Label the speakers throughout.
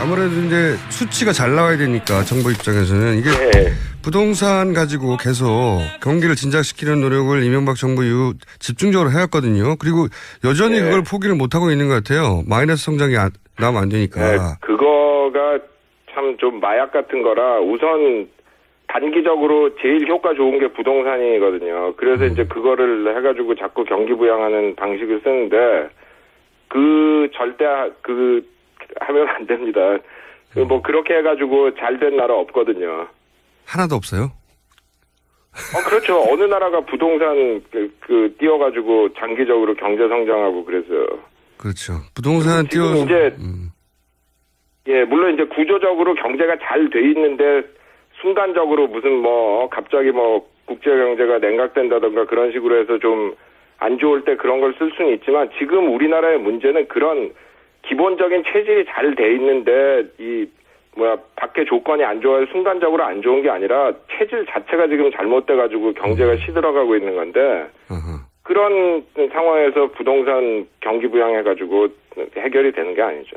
Speaker 1: 아무래도 이제 수치가 잘 나와야 되니까 정부 입장에서는 이게
Speaker 2: 예.
Speaker 1: 부동산 가지고 계속 경기를 진작시키는 노력을 이명박 정부 이후 집중적으로 해왔거든요. 그리고 여전히
Speaker 2: 네.
Speaker 1: 그걸 포기를 못하고 있는 것 같아요. 마이너스 성장이 안- 나오면 안 되니까.
Speaker 2: 네, 그거가 참 좀 마약 같은 거라 우선 단기적으로 제일 효과 좋은 게 부동산이거든요. 그래서 이제 그거를 해가지고 자꾸 경기 부양하는 방식을 쓰는데 그 절대 하- 그 하면 안 됩니다. 그뭐 그렇게 해가지고 잘 된 나라 없거든요.
Speaker 1: 하나도 없어요.
Speaker 2: 어 그렇죠. 어느 나라가 부동산 그, 그 띄워가지고 장기적으로 경제 성장하고 그래서
Speaker 1: 그렇죠. 부동산 띄워
Speaker 2: 이제
Speaker 1: 음.
Speaker 2: 예, 물론 이제 구조적으로 경제가 잘 돼 있는데 순간적으로 무슨 뭐 갑자기 뭐 국제 경제가 냉각된다던가 그런 식으로 해서 좀 안 좋을 때 그런 걸 쓸 수는 있지만 지금 우리나라의 문제는 그런 기본적인 체질이 잘 돼 있는데 이 뭐야 밖에 조건이 안 좋아요 순간적으로 안 좋은 게 아니라 체질 자체가 지금 잘못돼 가지고 경제가 시들어가고 있는 건데. 그런 상황에서 부동산 경기 부양해 가지고 해결이 되는 게 아니죠.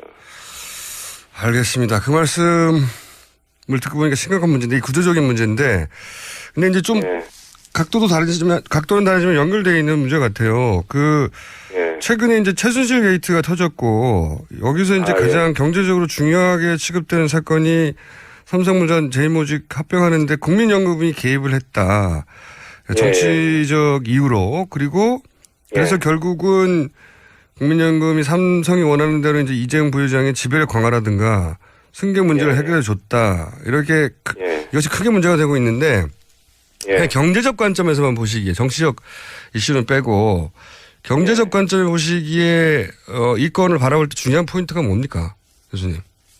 Speaker 1: 알겠습니다. 그 말씀을 듣고 보니까 심각한 문제인데 이 구조적인 문제인데 근데 이제 좀
Speaker 2: 예.
Speaker 1: 각도도 다르지만 각도는 다르지만 연결되어 있는 문제 같아요. 그
Speaker 2: 예.
Speaker 1: 최근에 이제 최순실 게이트가 터졌고 여기서 이제
Speaker 2: 아, 예.
Speaker 1: 가장 경제적으로 중요하게 취급되는 사건이 삼성물산 제일모직 합병하는데 국민연금이 개입을 했다. 정치적 이유로 그리고 그래서
Speaker 2: 예.
Speaker 1: 결국은 국민연금이 삼성이 원하는 대로 이제 이재용 부회장의 지배를 강화라든가 승계 문제를
Speaker 2: 예.
Speaker 1: 해결해 줬다. 이렇게 크-
Speaker 2: 예.
Speaker 1: 이것이 크게 문제가 되고 있는데
Speaker 2: 예.
Speaker 1: 경제적 관점에서만 보시기에 정치적 이슈는 빼고 경제적 관점에 보시기에 어, 이 건을 바라볼 때 중요한 포인트가 뭡니까 교수님?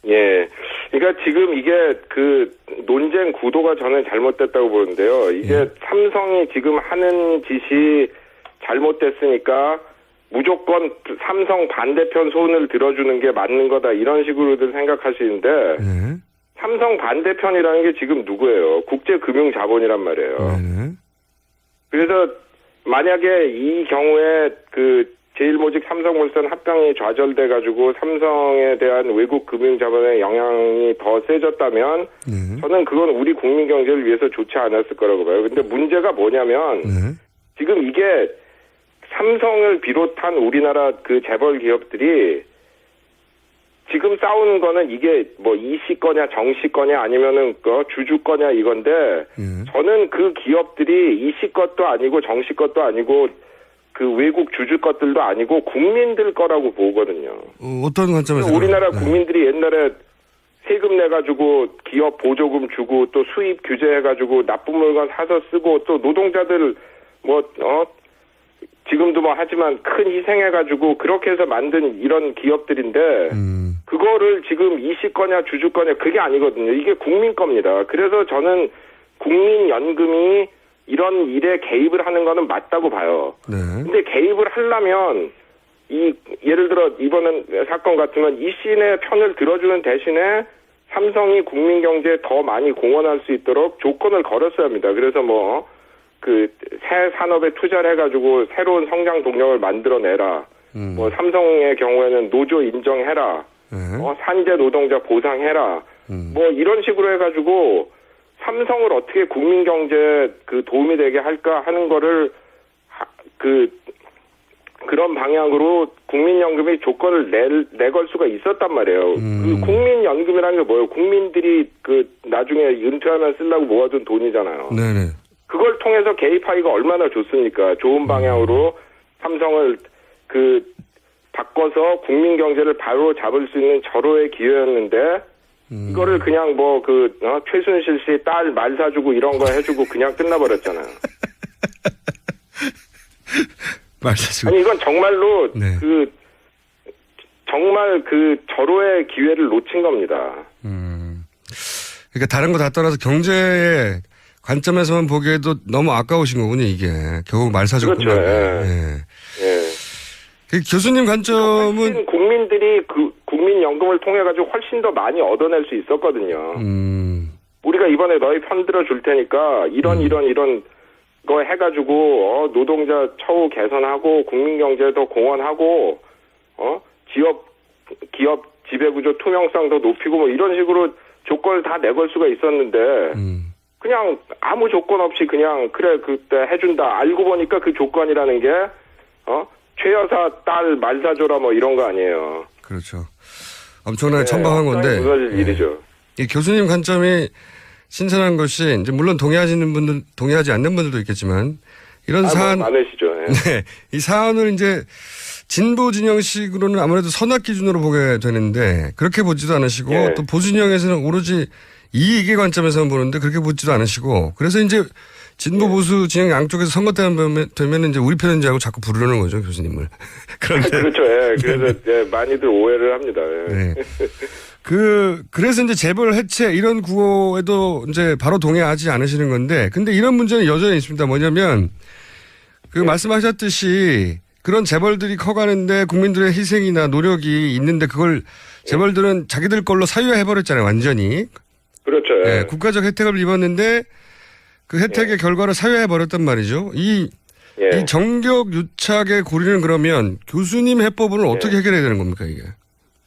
Speaker 2: 예. 그러니까 지금 이게 그 논쟁 구도가 저는 잘못됐다고 보는데요. 이게
Speaker 1: 예.
Speaker 2: 삼성이 지금 하는 짓이 잘못됐으니까 무조건 삼성 반대편 손을 들어주는 게 맞는 거다 이런 식으로들 생각하시는데
Speaker 1: 네.
Speaker 2: 삼성 반대편이라는 게 지금 누구예요? 국제금융자본이란 말이에요.
Speaker 1: 네.
Speaker 2: 그래서 만약에 이 경우에 그 제일모직 삼성물산 합병이 좌절돼 가지고 삼성에 대한 외국 금융 자본의 영향이 더 세졌다면
Speaker 1: 네.
Speaker 2: 저는 그건 우리 국민 경제를 위해서 좋지 않았을 거라고 봐요. 근데 문제가 뭐냐면
Speaker 1: 네.
Speaker 2: 지금 이게 삼성을 비롯한 우리나라 그 재벌 기업들이 지금 싸우는 거는 이게 뭐 이씨 거냐 정씨 거냐 아니면은 그 주주 거냐 이건데
Speaker 1: 네.
Speaker 2: 저는 그 기업들이 이씨 것도 아니고 정씨 것도 아니고 그 외국 주주 것들도 아니고 국민들 거라고 보거든요.
Speaker 1: 어, 어떤 관점에서
Speaker 2: 우리나라
Speaker 1: 네.
Speaker 2: 국민들이 옛날에 세금 내가지고 기업 보조금 주고 또 수입 규제해가지고 나쁜 물건 사서 쓰고 또 노동자들 뭐 어 지금도 뭐 하지만 큰 희생해가지고 그렇게 해서 만든 이런 기업들인데
Speaker 1: 음.
Speaker 2: 그거를 지금 이씨 거냐 주주 거냐 그게 아니거든요. 이게 국민 겁니다. 그래서 저는 국민연금이 이런 일에 개입을 하는 거는 맞다고 봐요.
Speaker 1: 네.
Speaker 2: 근데 개입을 하려면 이 예를 들어 이번 사건 같으면 이 씨의 편을 들어주는 대신에 삼성이 국민 경제에 더 많이 공헌할 수 있도록 조건을 걸었어야 합니다. 그래서 뭐 그 새 산업에 투자를 해가지고 새로운 성장 동력을 만들어내라.
Speaker 1: 음.
Speaker 2: 뭐 삼성의 경우에는 노조 인정해라.
Speaker 1: 네.
Speaker 2: 어, 산재 노동자 보상해라.
Speaker 1: 음.
Speaker 2: 뭐 이런 식으로 해가지고 삼성을 어떻게 국민 경제에 그 도움이 되게 할까 하는 거를 하- 그 그런 방향으로 국민연금이 조건을 내, 내걸 수가 있었단 말이에요.
Speaker 1: 음.
Speaker 2: 그 국민연금이라는 게 뭐예요? 국민들이 그 나중에 은퇴하면 쓰려고 모아둔 돈이잖아요.
Speaker 1: 네네.
Speaker 2: 그걸 통해서 개입하기가 얼마나 좋습니까? 좋은 방향으로 삼성을 그 바꿔서 국민 경제를 바로 잡을 수 있는 절호의 기회였는데
Speaker 1: 음.
Speaker 2: 이거를 그냥 뭐그 최순실 씨 딸 말 사주고 이런 거 해주고 그냥 끝나버렸잖아요.
Speaker 1: 말씀하시고.
Speaker 2: 아니 이건 정말로
Speaker 1: 네.
Speaker 2: 그 정말 그 절호의 기회를 놓친 겁니다.
Speaker 1: 음. 그러니까 다른 거 다 떠나서 경제의 관점에서만 보기에도 너무 아까우신 거군요, 이게. 결국 말 사주고
Speaker 2: 그렇죠,
Speaker 1: 끝나고.
Speaker 2: 예.
Speaker 1: 예.
Speaker 2: 예.
Speaker 1: 그 교수님 관점은
Speaker 2: 국민들이 그 국민연금을 통해 가지고 훨씬 더 많이 얻어낼 수 있었거든요.
Speaker 1: 음.
Speaker 2: 우리가 이번에 너희 편 들어 줄 테니까 이런 이런 이런 거 해가지고 어, 노동자 처우 개선하고 국민 경제에 더 공헌하고 어 기업 기업 지배구조 투명성 더 높이고 뭐 이런 식으로 조건을 다 내걸 수가 있었는데
Speaker 1: 음.
Speaker 2: 그냥 아무 조건 없이 그냥 그래 그때 해준다 알고 보니까 그 조건이라는 게 어? 최 여사 딸 말사줘라 뭐 이런 거 아니에요.
Speaker 1: 그렇죠. 엄청나게
Speaker 2: 네,
Speaker 1: 천박한 건데.
Speaker 2: 엉덩이 무너질
Speaker 1: 예.
Speaker 2: 일이죠.
Speaker 1: 이 교수님 관점이 신선한 것이 이제 물론 동의하시는 분들 동의하지 않는 분들도 있겠지만 이런
Speaker 2: 아,
Speaker 1: 사안
Speaker 2: 뭐 많으시죠. 예.
Speaker 1: 네, 이 사안을 이제 진보 진영식으로는 아무래도 선악 기준으로 보게 되는데 그렇게 보지도 않으시고
Speaker 2: 예.
Speaker 1: 또 보수 진영에서는 오로지 이익의 관점에서만 보는데 그렇게 보지도 않으시고 그래서 이제 진보
Speaker 2: 예. 보수
Speaker 1: 진영 양쪽에서 선거 때 되면 이제 우리 편인 줄 알고 자꾸 부르는 거죠 교수님을. 그런데
Speaker 2: 그렇죠. 예. 그래서 예, 많이들 오해를 합니다. 예.
Speaker 1: 네. 그, 그래서 이제 재벌 해체 이런 구호에도 이제 바로 동의하지 않으시는 건데, 근데 이런 문제는 여전히 있습니다. 뭐냐면, 그 말씀하셨듯이 그런 재벌들이 커가는데 국민들의 희생이나 노력이 있는데 그걸 재벌들은 자기들 걸로 사유화해버렸잖아요. 완전히.
Speaker 2: 그렇죠. 예.
Speaker 1: 예, 국가적 혜택을 입었는데 그 혜택의 결과를 사유화해버렸단 말이죠. 이,
Speaker 2: 예.
Speaker 1: 이 정격 유착의 고리는 그러면 교수님 해법은 어떻게 해결해야 되는 겁니까, 이게?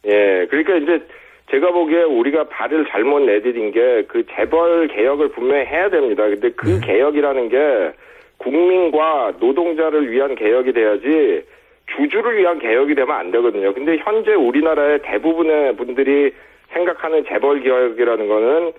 Speaker 2: 예, 그러니까 이제 제가 보기에 우리가 발을 잘못 내디딘 게 그 재벌 개혁을 분명히 해야 됩니다. 근데 그 개혁이라는 게 국민과 노동자를 위한 개혁이 돼야지 주주를 위한 개혁이 되면 안 되거든요. 근데 현재 우리나라의 대부분의 분들이 생각하는 재벌 개혁이라는 거는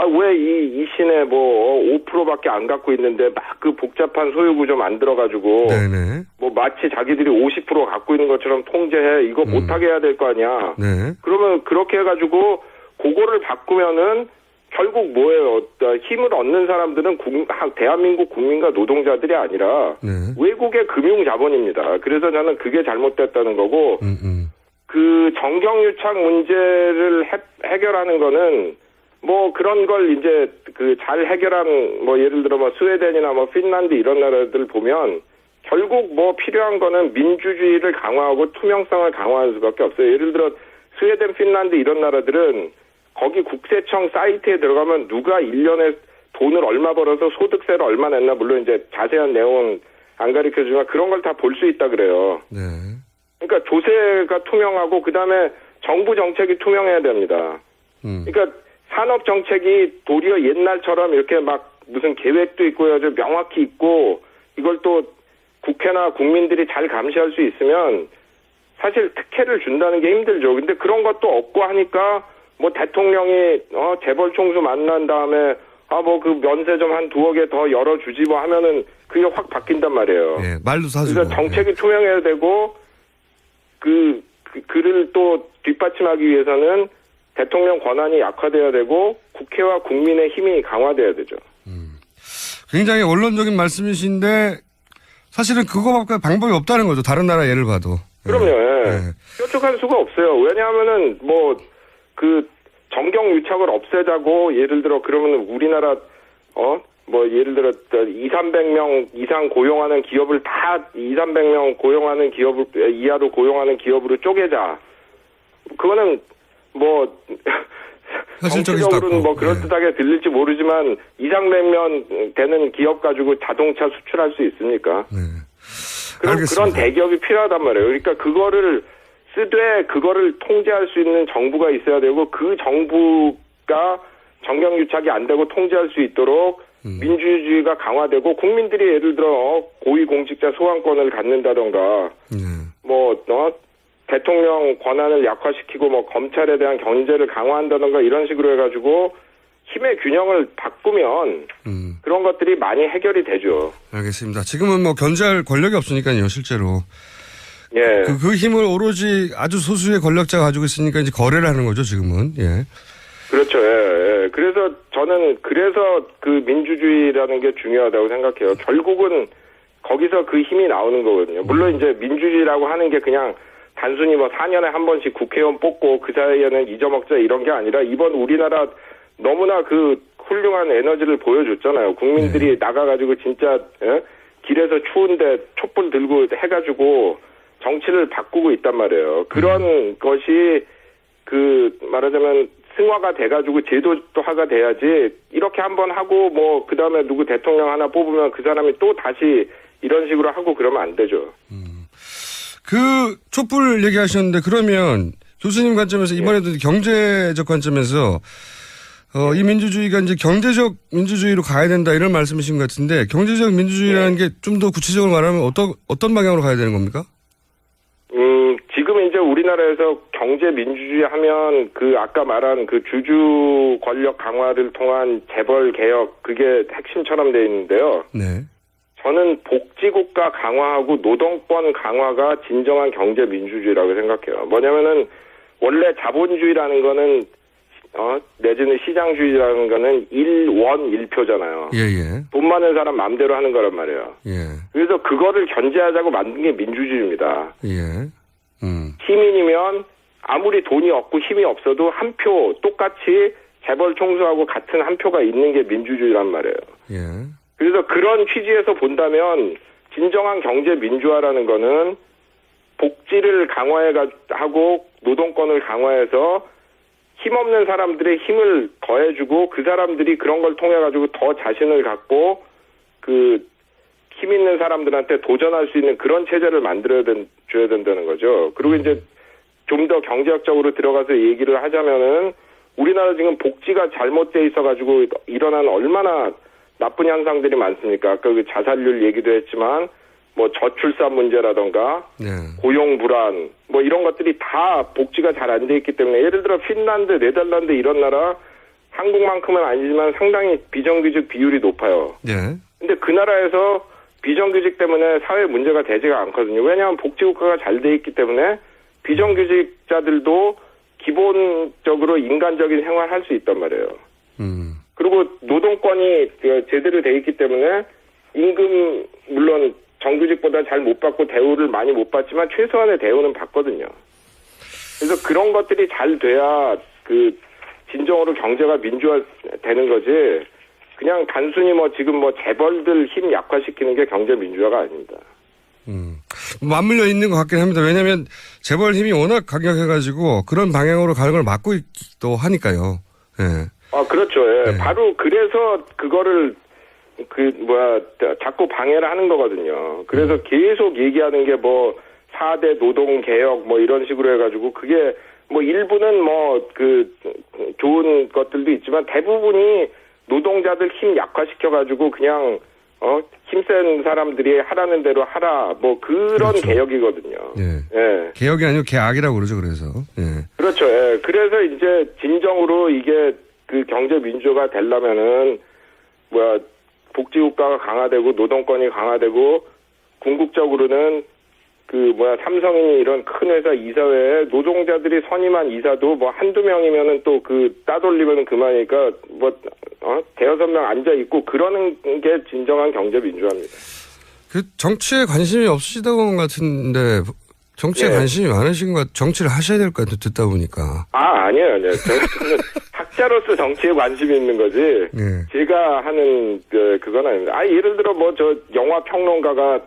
Speaker 2: 아, 왜 이, 이 시내 뭐 5%밖에 안 갖고 있는데 막 그 복잡한 소유구조 만들어가지고
Speaker 1: 네네.
Speaker 2: 뭐 마치 자기들이 50% 갖고 있는 것처럼 통제해 이거 못하게 해야 될 거 아니야.
Speaker 1: 네.
Speaker 2: 그러면 그렇게 해가지고 그거를 바꾸면은 결국 뭐예요? 어, 힘을 얻는 사람들은 국- 하- 대한민국 국민과 노동자들이 아니라
Speaker 1: 네.
Speaker 2: 외국의 금융 자본입니다. 그래서 저는 그게 잘못됐다는 거고
Speaker 1: 음, 음.
Speaker 2: 그 정경유착 문제를 해, 해결하는 거는 뭐 그런 걸 이제 그 잘 해결한 뭐 예를 들어 뭐 스웨덴이나 뭐 핀란드 이런 나라들 보면 결국 뭐 필요한 거는 민주주의를 강화하고 투명성을 강화하는 수밖에 없어요. 예를 들어 스웨덴, 핀란드 이런 나라들은 거기 국세청 사이트에 들어가면 누가 1년에 돈을 얼마 벌어서 소득세를 얼마 냈나 물론 이제 자세한 내용은 안 가르쳐 주지만 그런 걸 다 볼 수 있다 그래요.
Speaker 1: 네.
Speaker 2: 그러니까 조세가 투명하고 그다음에 정부 정책이 투명해야 됩니다.
Speaker 1: 음.
Speaker 2: 그러니까 산업 정책이 도리어 옛날처럼 이렇게 막 무슨 계획도 있고 아주 명확히 있고 이걸 또 국회나 국민들이 잘 감시할 수 있으면 사실 특혜를 준다는 게 힘들죠. 근데 그런 것도 없고 하니까 뭐 대통령이 어 재벌 총수 만난 다음에 아 뭐 그 면세 좀 한 두억에 더 열어주지 뭐 하면은 그게 확 바뀐단 말이에요.
Speaker 1: 예, 말도 사주고.
Speaker 2: 그러니까 정책이 투명해야 되고 그, 그 그를 또 뒷받침하기 위해서는 대통령 권한이 약화돼야 되고 국회와 국민의 힘이 강화돼야 되죠.
Speaker 1: 굉장히 원론적인 말씀이신데 사실은 그거밖에 방법이 없다는 거죠. 다른 나라 예를 봐도.
Speaker 2: 그럼요. 예.
Speaker 1: 예.
Speaker 2: 뾰족할 수가 없어요. 왜냐하면은 뭐 그 정경 유착을 없애자고 예를 들어 그러면 우리나라 어 뭐 예를 들어 2, 300명 이상 고용하는 기업을 다 2, 300명 고용하는 기업을 이하로 고용하는 기업으로 쪼개자. 그거는 뭐 정치적으로는
Speaker 1: 않고.
Speaker 2: 뭐 그럴듯하게 들릴지 모르지만 2, 300명 되는 기업 가지고 자동차 수출할 수 있습니까?
Speaker 1: 네.
Speaker 2: 그런. 그런 대기업이 필요하단 말이에요. 그러니까 그거를 쓰되 그거를 통제할 수 있는 정부가 있어야 되고 그 정부가 정경 유착이 안 되고 통제할 수 있도록
Speaker 1: 음.
Speaker 2: 민주주의가 강화되고 국민들이 예를 들어 고위 공직자 소환권을 갖는다던가
Speaker 1: 네.
Speaker 2: 뭐 어, 대통령 권한을 약화시키고 뭐 검찰에 대한 견제를 강화한다던가 이런 식으로 해가지고 힘의 균형을 바꾸면
Speaker 1: 음.
Speaker 2: 그런 것들이 많이 해결이 되죠.
Speaker 1: 알겠습니다. 지금은 뭐 견제할 권력이 없으니까요, 실제로.
Speaker 2: 예.
Speaker 1: 그, 그 힘을 오로지 아주 소수의 권력자가 가지고 있으니까 이제 거래를 하는 거죠, 지금은. 예.
Speaker 2: 그렇죠. 예, 예. 그래서 저는 그래서 그 민주주의라는 게 중요하다고 생각해요. 결국은 거기서 그 힘이 나오는 거거든요. 물론 이제 민주주의라고 하는 게 그냥 단순히 뭐 4년에 한 번씩 국회의원 뽑고 그 사이에는 잊어먹자 이런 게 아니라 이번 우리나라 너무나 그 훌륭한 에너지를 보여줬잖아요. 국민들이 나가가지고 진짜 예? 길에서 추운데 촛불 들고 해가지고 정치를 바꾸고 있단 말이에요. 그런 것이 그 말하자면 승화가 돼가지고 제도화가 돼야지 이렇게 한번 하고 뭐 그 다음에 누구 대통령 하나 뽑으면 그 사람이 또 다시 이런 식으로 하고 그러면 안 되죠.
Speaker 1: 그 촛불 얘기하셨는데 그러면 교수님 관점에서 이번에도 경제적 관점에서 어, 이 민주주의가 이제 경제적 민주주의로 가야 된다 이런 말씀이신 것 같은데 경제적 민주주의라는 게좀 더 구체적으로 말하면 어떤 어떤 방향으로 가야 되는 겁니까?
Speaker 2: 음, 지금 이제 우리나라에서 경제 민주주의 하면 그 아까 말한 그 주주 권력 강화를 통한 재벌 개혁 그게 핵심처럼 돼 있는데요.
Speaker 1: 네.
Speaker 2: 저는 복지국가 강화하고 노동권 강화가 진정한 경제 민주주의라고 생각해요. 뭐냐면은 원래 자본주의라는 거는 어 내지는 시장주의라는 거는 일원 일표잖아요.
Speaker 1: 예, 예.
Speaker 2: 돈 많은 사람 마음대로 하는 거란 말이에요.
Speaker 1: 예.
Speaker 2: 그래서 그거를 견제하자고 만든 게 민주주의입니다.
Speaker 1: 예. 음.
Speaker 2: 시민이면 아무리 돈이 없고 힘이 없어도 한 표 똑같이 재벌 총수하고 같은 한 표가 있는 게 민주주의란 말이에요.
Speaker 1: 예.
Speaker 2: 그래서 그런 취지에서 본다면 진정한 경제 민주화라는 거는 복지를 강화해 하고 노동권을 강화해서 힘없는 사람들의 힘을 더해주고 그 사람들이 그런 걸 통해 가지고 더 자신을 갖고 그 힘 있는 사람들한테 도전할 수 있는 그런 체제를 만들어야 된, 줘야 된다는 거죠. 그리고 이제 좀 더 경제학적으로 들어가서 얘기를 하자면은 우리나라 지금 복지가 잘못돼 있어 가지고 일어난 얼마나 나쁜 현상들이 많습니까? 아까 그 자살률 얘기도 했지만 뭐 저출산 문제라던가
Speaker 1: 네.
Speaker 2: 고용 불안 뭐 이런 것들이 다 복지가 잘 안 돼 있기 때문에 예를 들어 핀란드, 네덜란드 이런 나라 한국만큼은 아니지만 상당히 비정규직 비율이 높아요.
Speaker 1: 예.
Speaker 2: 근데 그 나라에서 비정규직 때문에 사회 문제가 되지가 않거든요. 왜냐하면 복지국가가 잘 돼 있기 때문에 비정규직자들도 기본적으로 인간적인 생활 할 수 있단 말이에요.
Speaker 1: 음.
Speaker 2: 그리고 노동권이 그 제대로 돼 있기 때문에 임금 물론 정규직보다 잘 못 받고 대우를 많이 못 받지만 최소한의 대우는 받거든요. 그래서 그런 것들이 잘 돼야 그 진정으로 경제가 민주화 되는 거지. 그냥 단순히 뭐 지금 뭐 재벌들 힘 약화시키는 게 경제 민주화가 아닙니다.
Speaker 1: 음. 맞물려 있는 것 같긴 합니다. 왜냐하면 재벌 힘이 워낙 강력해가지고 그런 방향으로 가는 걸 막고 있기도 하니까요. 예.
Speaker 2: 아 그렇죠. 예.
Speaker 1: 네.
Speaker 2: 바로 그래서 그거를 그 뭐야 자꾸 방해를 하는 거거든요. 그래서
Speaker 1: 음.
Speaker 2: 계속 얘기하는 게 뭐 4대 노동 개혁 뭐 이런 식으로 해 가지고 그게 뭐 일부는 뭐 그 좋은 것들도 있지만 대부분이 노동자들 힘 약화시켜 가지고 그냥 어 힘센 사람들이 하라는 대로 하라 뭐 그런
Speaker 1: 그렇죠.
Speaker 2: 개혁이거든요.
Speaker 1: 예.
Speaker 2: 예.
Speaker 1: 개혁이 아니고 개악이라고 그러죠. 그래서. 예.
Speaker 2: 그렇죠. 예. 그래서 이제 진정으로 이게 그 경제 민주가 되려면은 뭐야 복지국가가 강화되고 노동권이 강화되고 궁극적으로는 그 뭐야 삼성이 이런 큰 회사 이사회에 노동자들이 선임한 이사도 뭐 한두 명이면은 또 그 따돌리면 그만이니까 뭐 어? 대여섯 명 앉아 있고 그러는 게 진정한 경제 민주화입니다.
Speaker 1: 그 정치에 관심이 없으시다고 한것 같은데 정치에
Speaker 2: 예.
Speaker 1: 관심이 많으신 것 같, 정치를 하셔야 될 것 같아요. 듣다 보니까.
Speaker 2: 아 아니에요, 아니에요. 저는 학자로서 정치에 관심이 있는 거지.
Speaker 1: 예.
Speaker 2: 제가 하는 그 그건 아닙니다. 아 예를 들어 뭐 저 영화 평론가가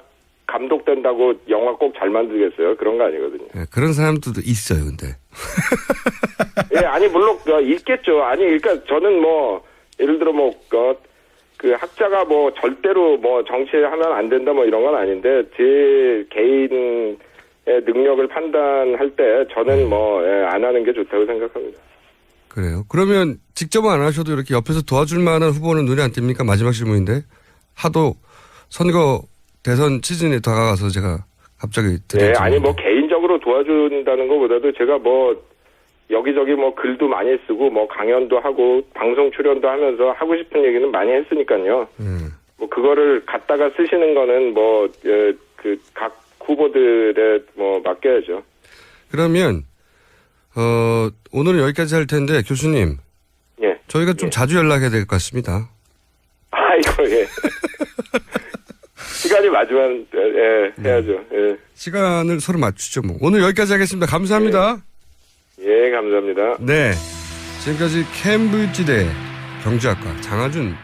Speaker 2: 감독된다고 영화 꼭 잘 만들겠어요? 그런 거 아니거든요.
Speaker 1: 예, 그런 사람들도 있어요. 근데.
Speaker 2: 예, 아니 물론 어, 있겠죠. 아니 그러니까 저는 뭐 예를 들어 뭐그 학자가 뭐 절대로 뭐 정치하면 안 된다 뭐 이런 건 아닌데 제 개인의 능력을 판단할 때 저는 뭐 안 하는 게 좋다고 생각합니다.
Speaker 1: 그래요. 그러면 직접 은 안 하셔도 이렇게 옆에서 도와줄 만한 후보는 눈에 안 띕니까? 마지막 질문인데. 하도 선거 대선 시즌에 다가가서 제가 갑자기
Speaker 2: 예, 아니. 뭐 개인적으로 도와준다는 것보다도 제가 뭐 여기저기 뭐 글도 많이 쓰고 뭐 강연도 하고 방송 출연도 하면서 하고 싶은 얘기는 많이 했으니까요.
Speaker 1: 예.
Speaker 2: 뭐 그거를 갖다가 쓰시는 거는 뭐 그각 후보들의 뭐 맡겨야죠.
Speaker 1: 그러면 어, 오늘은 여기까지 할 텐데 교수님
Speaker 2: 예.
Speaker 1: 저희가 좀
Speaker 2: 예.
Speaker 1: 자주 연락해야 될 것 같습니다.
Speaker 2: 아이고 예. 시간이 맞으면 예, 해야죠. 예.
Speaker 1: 시간을 서로 맞추죠. 뭐. 오늘 여기까지 하겠습니다. 감사합니다.
Speaker 2: 예, 감사합니다.
Speaker 1: 네. 지금까지 캠브리지대 경제학과 장하준